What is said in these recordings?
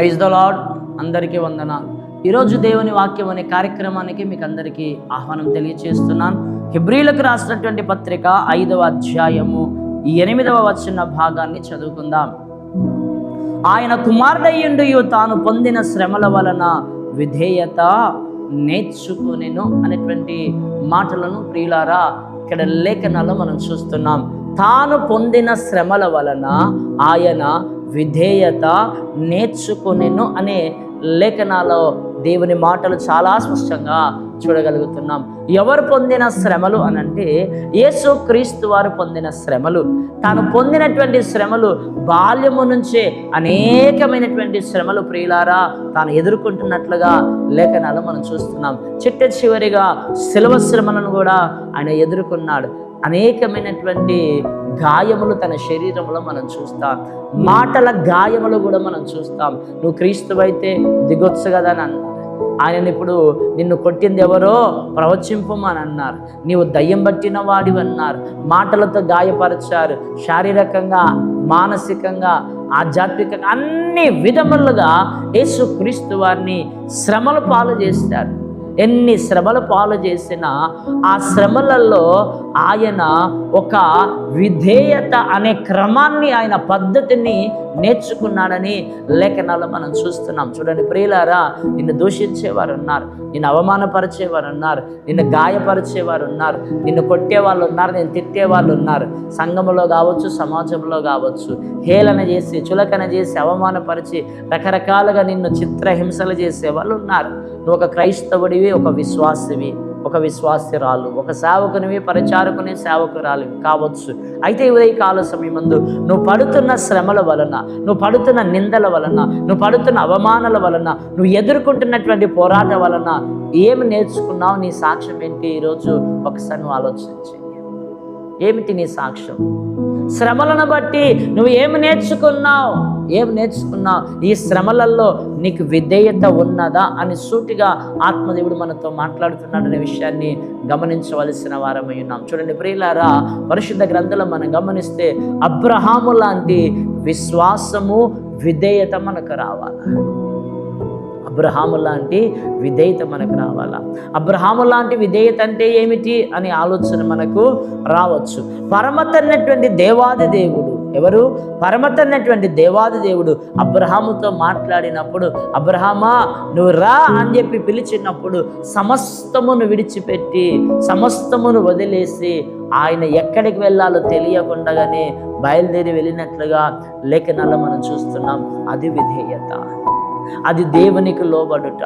Praise the lord అందరికీ వందనాలు. ఈరోజు దేవుని వాక్యం అనే కార్యక్రమానికి మీకు అందరికీ ఆహ్వానం తెలియచేస్తున్నాను. హిబ్రీలకు రాసినటువంటి పత్రిక ఐదవ అధ్యాయము ఈ ఎనిమిదవ వచ్చిన భాగాన్ని చదువుకుందాం. ఆయన కుమారుడయ్యుండు తాను పొందిన శ్రమల వలన విధేయత నేర్చుకునేను అనేటువంటి మాటలను ప్రియులారా ఇక్కడ లేఖనాల్లో మనం చూస్తున్నాం. తాను పొందిన శ్రమల వలన ఆయన విధేయత నేర్చుకునేను అనే లేఖనాలో దేవుని మాటలు చాలా స్పష్టంగా చూడగలుగుతున్నాం. ఎవరు పొందిన శ్రమలు అనంటే యేసు క్రీస్తు వారు పొందిన శ్రమలు. తాను పొందినటువంటి శ్రమలు బాల్యము నుంచే అనేకమైనటువంటి శ్రమలు ప్రియులారా తాను ఎదుర్కొంటున్నట్లుగా లేఖనాలు మనం చూస్తున్నాం. చిట్ట చివరిగా శిలవ శ్రమలను కూడా ఆయన ఎదుర్కొన్నాడు. అనేకమైనటువంటి గాయములు తన శరీరంలో మనం చూస్తాం. మాటల గాయములు కూడా మనం చూస్తాం. నువ్వు క్రీస్తువైతే దిగొచ్చు కదా అని అన్నారు. ఆయన ఇప్పుడు నిన్ను కొట్టింది ఎవరో? ప్రవచింపమని అన్నారు. నీవు దయ్యం పట్టిన వాడివి అన్నారు. మాటలతో గాయపరిచారు. శారీరకంగా మానసికంగా ఆధ్యాత్మికంగా అన్ని విధములుగా యేసు క్రీస్తు వారిని శ్రమల పాలు చేస్తారు ఎన్ని శ్రమలు పాలు చేసినా ఆ శ్రమలలో ఆయన ఒక విధేయత అనే క్రమాన్ని ఆయన పద్ధతిని నేర్చుకున్నాడని లేఖనాలు మనం చూస్తున్నాం. చూడండి ప్రియులారా నిన్ను దూషించేవారు ఉన్నారు నిన్ను అవమానపరిచేవారు ఉన్నారు నిన్ను గాయపరిచేవారు ఉన్నారు నిన్ను కొట్టేవాళ్ళు ఉన్నారు నేను తిట్టేవాళ్ళు ఉన్నారు సంఘములో కావచ్చు సమాజంలో కావచ్చు హేళన చేసి చులకన చేసి అవమానపరిచి రకరకాలుగా నిన్ను చిత్రహింసలు చేసే వాళ్ళు ఉన్నారు నువ్వు ఒక క్రైస్తవుడివి ఒక విశ్వాసివి ఒక విశ్వాస్యరాలు ఒక సేవకునివి పరిచారకుని సేవకురాలివి కావచ్చు. అయితే ఉదయ కాల సమయమందు నువ్వు పడుతున్న శ్రమల వలన నువ్వు పడుతున్న నిందల వలన నువ్వు పడుతున్న అవమానాల వలన నువ్వు ఎదుర్కొంటున్నటువంటి పోరాటం వలన ఏమి నేర్చుకున్నావు? నీ సాక్ష్యం ఏంటి? ఈరోజు ఒకసారి నువ్వు ఆలోచించి. ఏమిటి నీ సాక్ష్యం? శ్రమలను బట్టి నువ్వు ఏమి నేర్చుకున్నావు? ఏమి నేర్చుకున్నావు? ఈ శ్రమలలో నీకు విధేయత ఉన్నదా అని సూటిగా ఆత్మదేవుడు మనతో మాట్లాడుతున్నాడనే విషయాన్ని గమనించవలసిన వారమై ఉన్నాం. చూడండి ప్రియులారా పరిశుద్ధ గ్రంథంలో మనం గమనిస్తే అబ్రహాము లాంటి విశ్వాసము విధేయత మనకు రావాలి. అబ్రహాము లాంటి విధేయత మనకు రావాలా? అబ్రహాము లాంటి విధేయత అంటే ఏమిటి అనే ఆలోచన మనకు రావచ్చు. పరమతన్నటువంటి దేవాది దేవుడు ఎవరు? పరమతన్నటువంటి దేవాది దేవుడు అబ్రహాముతో మాట్లాడినప్పుడు అబ్రహామా నువ్వు రా అని చెప్పి పిలిచినప్పుడు సమస్తమును విడిచిపెట్టి సమస్తమును వదిలేసి ఆయన ఎక్కడికి వెళ్ళాలో తెలియకుండానే బయలుదేరి వెళ్ళినట్లుగా లేఖనాల్లో మనం చూస్తున్నాం. అది విధేయత. అది దేవునికి లోబడుట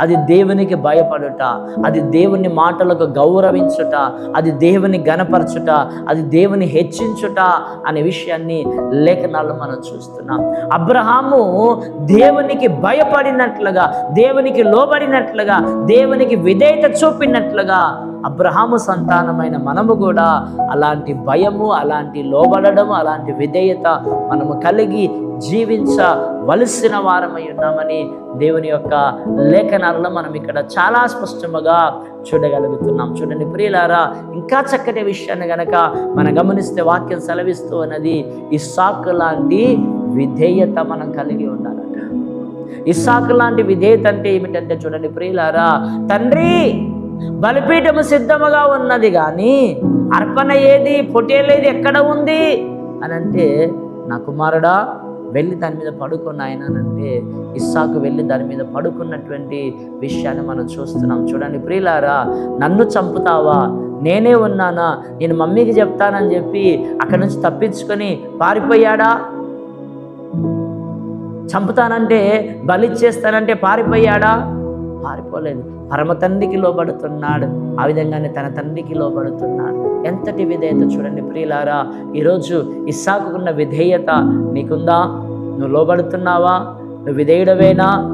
అది దేవునికి భయపడుట అది దేవుని మాటలకు గౌరవించుట అది దేవుని గనపరచుట అది దేవుని హెచ్చించుట అనే విషయాన్ని లేఖనాల్లో మనం చూస్తున్నాం. అబ్రహాము దేవునికి భయపడినట్లుగా దేవునికి లోబడినట్లుగా దేవునికి విధేయత చూపినట్లుగా అబ్రహాము సంతానమైన మనము కూడా అలాంటి భయము అలాంటి లోబడడం అలాంటి విధేయత మనము కలిగి జీవించ వలసిన వారమై ఉన్నామని దేవుని యొక్క లేఖనాలలో మనం ఇక్కడ చాలా స్పష్టముగా చూడగలుగుతున్నాం. చూడండి ప్రియులారా ఇంకా చక్కటి విషయాన్ని గనక మనం గమనిస్తే వాక్యం సెలవిస్తూ అన్నది ఇస్సాకు లాంటి విధేయత మనం కలిగి ఉండాలట. ఇస్సాకు లాంటి విధేయత అంటే ఏమిటంటే చూడండి ప్రియులారా తండ్రి బలిపీఠము సిద్ధముగా ఉన్నది కానీ అర్పణ ఏది పొటేలేది ఎక్కడ ఉంది? అని అంటే నా కుమారుడా వెళ్ళి దాని మీద పడుకున్న ఆయన అంటే ఇస్సాకు వెళ్ళి దాని మీద పడుకున్నటువంటి విషయాన్ని మనం చూస్తున్నాం. చూడండి ప్రియులారా నన్ను చంపుతావా? నేనే ఉన్నానా? నేను మమ్మీకి చెప్తానని చెప్పి అక్కడి నుంచి తప్పించుకొని పారిపోయాడా? చంపుతానంటే బలిచ్చేస్తానంటే పారిపోయాడా? పారిపోలేదు. పరమ తండ్రికి లోబడుతున్నాడు. ఆ విధంగానే తన తండ్రికి లోబడుతున్నాడు. ఎంతటి విధేయత చూడండి ప్రియులారా ఈరోజు ఇస్సాకున్న విధేయత నీకుందా? నువ్వు లోబడుతున్నావా? నువ్వు విధేయుడవేనా?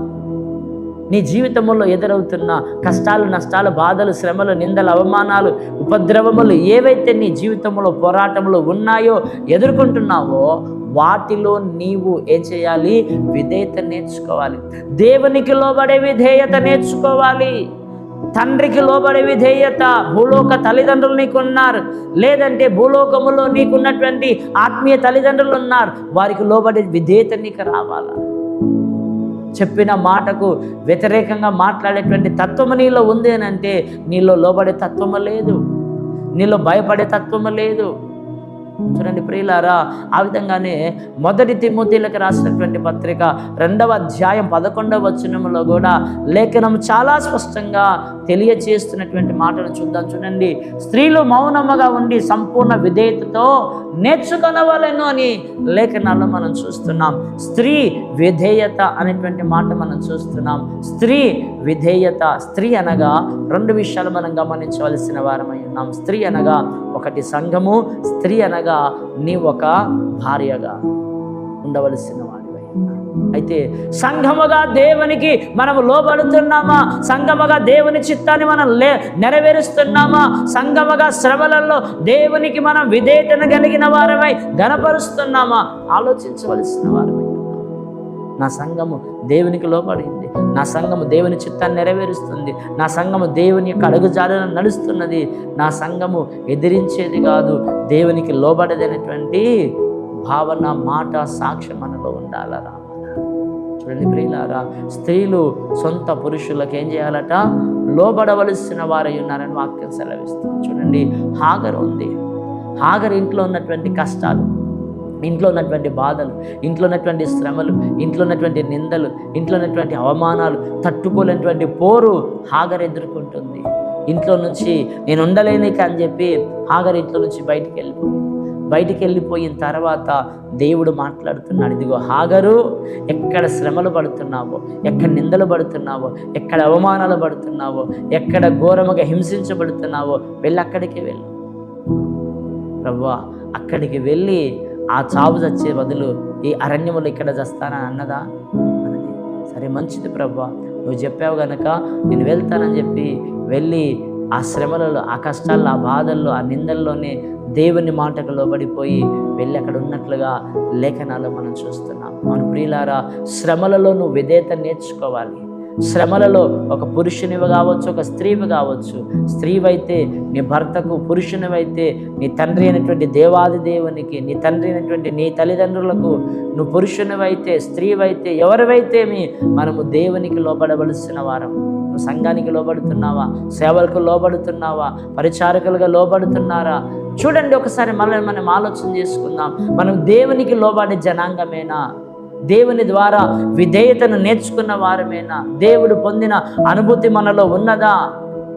నీ జీవితంలో ఎదురవుతున్న కష్టాలు నష్టాలు బాధలు శ్రమలు నిందలు అవమానాలు ఉపద్రవములు ఏవైతే నీ జీవితంలో పోరాటములు ఉన్నాయో ఎదుర్కొంటున్నావో వాటిలో నీవు ఏం చేయాలి? విధేయత నేర్చుకోవాలి. దేవునికి లోబడే విధేయత నేర్చుకోవాలి. తండ్రికి లోబడే విధేయత భూలోక తల్లిదండ్రులు నీకున్నారు. లేదంటే భూలోకములో నీకున్నటువంటి ఆత్మీయ తల్లిదండ్రులు ఉన్నారు. వారికి లోబడే విధేయత నీకు రావాలా? చెప్పిన మాటకు వ్యతిరేకంగా మాట్లాడేటువంటి తత్వము నీలో ఉంది అని అంటే నీలో లోబడే తత్వము లేదు. నీలో భయపడే తత్వము లేదు. చూడండి ప్రియులారా ఆ విధంగానే మొదటి తిమ్మతీలకు రాసినటువంటి పత్రిక రెండవ అధ్యాయం పదకొండవ వచనంలో కూడా లేఖనం చాలా స్పష్టంగా తెలియచేస్తున్నటువంటి మాటను చూద్దాం. చూడండి స్త్రీలు మౌనముగా ఉండి సంపూర్ణ విధేయతతో నేర్చుకొనవలను అని లేఖనాల్లో మనం చూస్తున్నాం. స్త్రీ విధేయత అనేటువంటి మాట మనం చూస్తున్నాం. స్త్రీ విధేయత స్త్రీ అనగా రెండు విషయాలు మనం గమనించవలసిన వారమై ఉన్నాం. స్త్రీ అనగా ఒకటి సంఘము స్త్రీ అనగా నీ ఒక భార్యగా ఉండవలసిన వారు. అయితే సంఘముగా దేవునికి మనము లోబడుతున్నామా? సంఘముగా దేవుని చిత్తాన్ని మనం లే నెరవేరుస్తున్నామా? సంఘముగా శ్రమలలో దేవునికి మనం విధేయతను కలిగిన వారమై గనపరుస్తున్నామా ఆలోచించవలసిన వారమై నా సంఘము దేవునికి లోబడింది. నా సంఘము దేవుని చిత్తాన్ని నెరవేరుస్తుంది. నా సంఘము దేవుని యొక్క అడుగుజాడలను నడుస్తున్నది. నా సంఘము ఎదిరించేది కాదు. దేవునికి లోబడదనేటువంటి భావన మాట సాక్ష్యం మనలో ఉండాలరా? చూడండి ప్రియులారా స్త్రీలు సొంత పురుషులకు ఏం చేయాలట? లోబడవలసిన వారై ఉన్నారని వాక్యం సెలవిస్తుంది. చూడండి హాగర్ ఉంది. హాగర్ ఇంట్లో ఉన్నటువంటి కష్టాలు ఇంట్లో ఉన్నటువంటి బాధలు ఇంట్లో ఉన్నటువంటి శ్రమలు ఇంట్లో ఉన్నటువంటి నిందలు ఇంట్లో ఉన్నటువంటి అవమానాలు తట్టుకోలేనటువంటి పోరు హాగర్ ఎదుర్కొంటుంది. ఇంట్లో నుంచి నేను ఉండలేనిక అని చెప్పి హాగర్ ఇంట్లో నుంచి బయటికి వెళ్ళిపోయింది బయటికి వెళ్ళిపోయిన తర్వాత దేవుడు మాట్లాడుతున్నాడు ఇదిగో హాగరు ఎక్కడ శ్రమలు పడుతున్నావో ఎక్కడ నిందలు పడుతున్నావో ఎక్కడ అవమానాలు పడుతున్నావో ఎక్కడ ఘోరముగా హింసించబడుతున్నావో వెళ్ళి అక్కడికి వెళ్ళు. ప్రభా అక్కడికి వెళ్ళి ఆ చావు చచ్చే బదులు ఈ అరణ్యములు ఇక్కడ చస్తానని అన్నదా? అన్నది. సరే మంచిది ప్రభా నువ్వు చెప్పావు గనక నేను వెళ్తానని చెప్పి వెళ్ళి ఆ శ్రమలలో ఆ కష్టాల్లో ఆ బాధల్లో ఆ నిందల్లోనే దేవుని మాటకు లోబడిపోయి వెళ్ళి అక్కడ ఉన్నట్లుగా లేఖనాలు మనం చూస్తున్నాం. మన ప్రియులారా శ్రమలలో నువ్వు విధేయత నేర్చుకోవాలి. శ్రమలలో ఒక పురుషునివి కావచ్చు ఒక స్త్రీవి కావచ్చు. స్త్రీవైతే నీ భర్తకు పురుషునివైతే నీ తండ్రి అయినటువంటి దేవాది దేవునికి నీ తండ్రి అయినటువంటి నీ తల్లిదండ్రులకు నువ్వు పురుషునివైతే స్త్రీవైతే ఎవరివైతే మీ మనము దేవునికి లోబడవలసిన వారం నువ్వు సంఘానికి లోబడుతున్నావా? సేవలకు లోబడుతున్నావా? పరిచారకులుగా లోబడుతున్నారా? చూడండి ఒకసారి మనల్ని మనం ఆలోచన చేసుకుందాం. మనం దేవునికి లోబడే జనాంగమేనా? దేవుని ద్వారా విధేయతను నేర్చుకున్న వారమేనా? దేవుడు పొందిన అనుభూతి మనలో ఉన్నదా?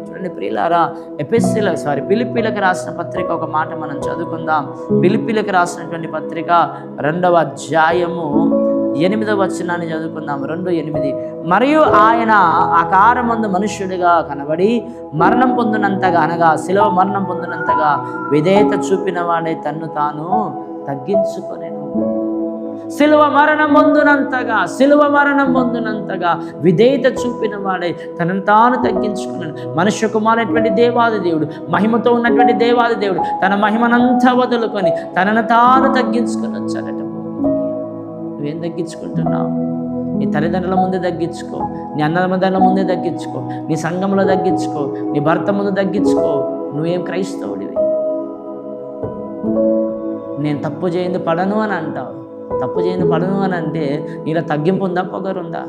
చూడండి ప్రియులారా ఎపిస్సీల సారీ పిలిపిలకు రాసిన పత్రిక ఒక మాట మనం చదువుకుందాం. పిలిపిలకు రాసినటువంటి పత్రిక రెండవ అధ్యాయము ఎనిమిదవ వచనాన్ని చదువుకుందాం. రెండు ఎనిమిది. మరియు ఆయన ఆకారమందు మనుష్యుడిగా కనబడి మరణం పొందినంతగా అనగా శిలవ మరణం పొందినంతగా విధేయత చూపిన వాడే తన్ను తాను తగ్గించుకొనేను. శిలువ మరణం పొందునంతగా శిలువ మరణం పొందినంతగా విధేయత చూపిన వాడే తనను తాను తగ్గించుకున్నాడు మనుష్య కుమారైనటువంటి దేవాది దేవుడు మహిమతో ఉన్నటువంటి దేవాది దేవుడు తన మహిమనంతా వదులుకొని తనను తాను తగ్గించుకొని వచ్చాడట. నువ్వేం తగ్గించుకుంటున్నావు? నీ తల్లిదండ్రుల ముందే తగ్గించుకో నీ అన్నదమ్ముల ముందే తగ్గించుకో నీ సంఘంలో తగ్గించుకో నీ భర్త ముందు తగ్గించుకో. నువ్వేం క్రైస్తవుడివి? నేను తప్పు చేయింది పడను అని అంటావు. తప్పు చేయింది పడను అని అంటే నీలో తగ్గింపు ఉందా పొగరుందా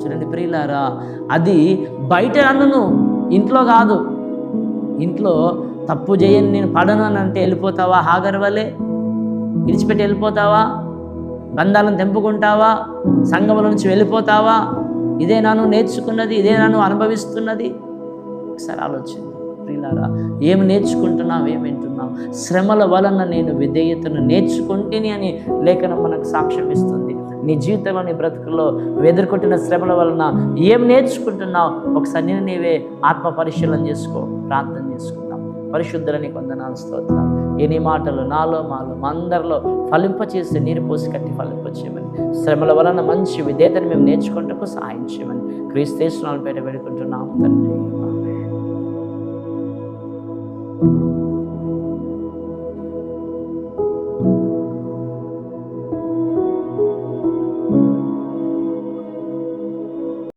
చూడండి ప్రియులారా అది బయట అన్నను ఇంట్లో కాదు. ఇంట్లో తప్పు చేయని నేను పడను అని అంటే వెళ్ళిపోతావా? హాగర్ వలే? విడిచిపెట్టి వెళ్ళిపోతావా? బంధాలను తెంపుకుంటావా? సంఘముల నుంచి వెళ్ళిపోతావా? ఇదే నాను నేర్చుకున్నది ఇదే నాను అనుభవిస్తున్నది. ఒకసారి ఆలోచన ప్రియులారా ఏమి నేర్చుకుంటున్నావు ఏమి వింటున్నావు? శ్రమల వలన నేను విధేయతను నేర్చుకుంటేని అని లేఖనం మనకు సాక్ష్యం ఇస్తుంది. నీ జీవితంలో నీ బ్రతుకుల్లో ఎదుర్కొంటున్న శ్రమల వలన ఏం నేర్చుకుంటున్నావు? ఒకసారి నేను నీవే ఆత్మ పరిశీలన చేసుకో ప్రార్థన చేసుకుందాం. పరిశుద్ధులని కొందనాలు స్తోత్రం ఎన్ని మాటలు నాలో మాలో మా అందరిలో ఫలింపచేసి నీరు పోసి కట్టి ఫలింపచేయమని శ్రమల వలన మంచి విధేయతను మేము నేర్చుకుంటూ సహాయం చేయమని. క్రీస్తేశ్వరాల పేట పెడుకుంటున్నాం తండ్రి.